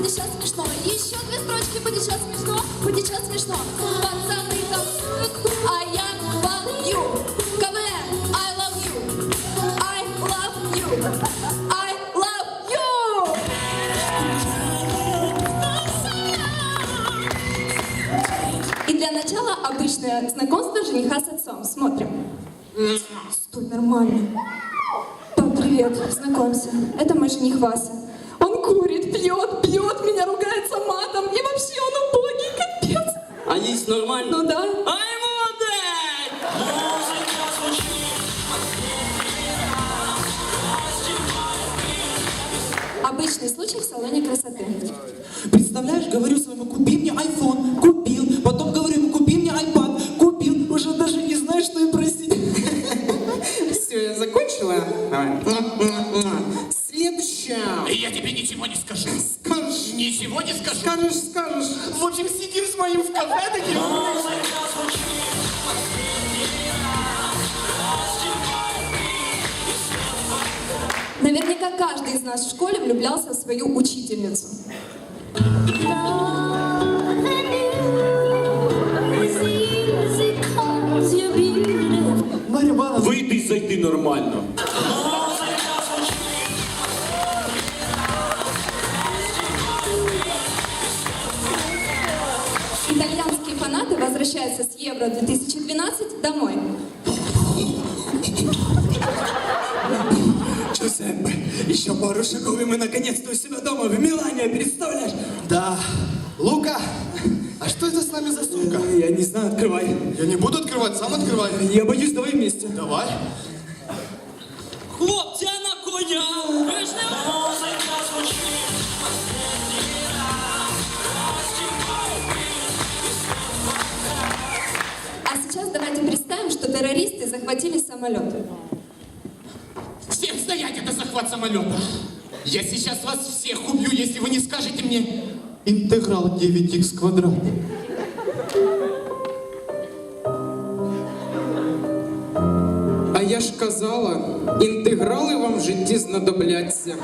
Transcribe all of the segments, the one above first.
будет сейчас смешно. Еще две строчки, будет сейчас смешно, будет сейчас смешно. Пацаны танцуют, а я волью. КВН, I love you. I love you. I love you. И для начала обычное знакомство жениха с отцом. Смотрим. Стой, нормально. Пап, привет, знакомься. Это мой жених Вася. Пьет, бьет меня, ругается матом. И вообще он убогий, капец. А їсть нормально? Ну да. Ай! Обычный случай в салоне красоты. Представляешь, говорю своему, купи мне iPhone, купил. Потом говорю ему, купи мне iPad, купил. Уже даже не знаю, что и просить. Все, я закончила? Давай. Следующая. Я тебе ничего не скажу. Скажешь, Ничего не скажу. скажешь, скажешь. В общем, сидим с моим в кафе таким. Наверняка каждый из нас в школе влюблялся в свою учительницу. Марья Ивановна, Вийди і зайди нормально. Фанаты возвращаются с Евро 2012 домой. Джузеппе, еще пару шагов, и мы наконец-то у себя дома в Милане, представляешь? Да. Лука, а что это с нами за сумка? Я не знаю, открывай. Я не буду открывать, сам открывай. Я боюсь, давай вместе. Давай. Хлопці, а на коня! Захватили самолет. Всем стоять, это захват самолета. Я сейчас вас всех убью, если вы не скажете мне... Интеграл 9х квадрат. А я ж казала, інтеграли вам в житті знадобляться.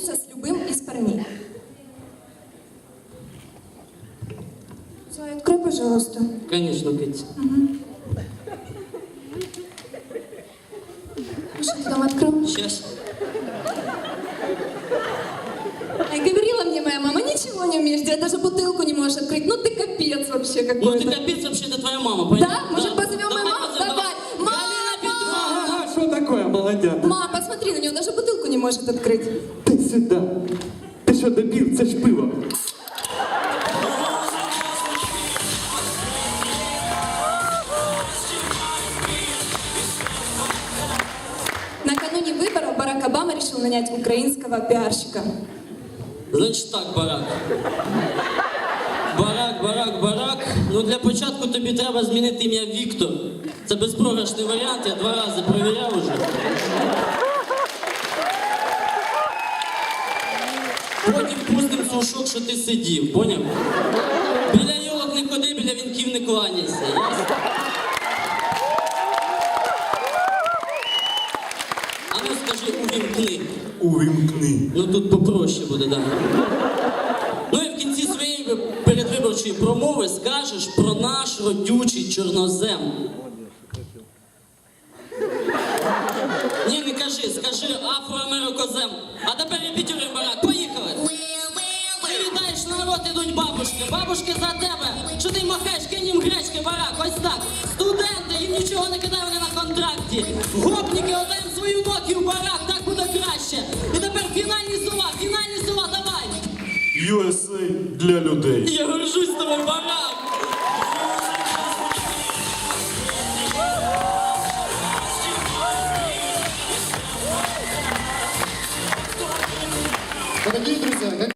Могла случиться с любым из парней. Зоя, открой, пожалуйста. Конечно, Кить. Что ты там открыл? Щас. Ай, говорила мне моя мама, ничего не умеешь делать, даже бутылку не можешь открыть. Ну ты капец вообще Ну какой-то. ти капець, вообще, это твоя мама, понятно? Да? Может, позовем такое, молодят? Мам, посмотри на нее, даже бутылку не может открыть. Ти сюди. Ти що, дебіл, це ж пиво. Накануне выборов Барак Обама решил нанять украинского пиарщика. Значить так, барак. Барак, барак, барак. Ну для початку тобі треба змінити ім'я Віктор. Це безпрограшний варіант, я два рази перевіряв уже. Пустим що ти сидів, поняв? Біля йолок не ходи, біля вінків не кланяйся. Ясно? А ну скажи, увімкни. Увімкни. Ну тут попроще буде, да. Ну і в кінці своєї передвиборчої промови скажеш про наш родючий чорнозем. Ні, не кажи, скажи афроамерикозем. Бабушки. Бабушки за тебе. Що ти махаєш, кинь їм гречки, барак, ось так. Студенти, їм нічого не вони на контракті. Гопніки, отдаємо свою нокію, барак, так буде краще. І тепер фінальні слова, фінальні слова, давай. USA для людей. Я горжусь тобою, барак.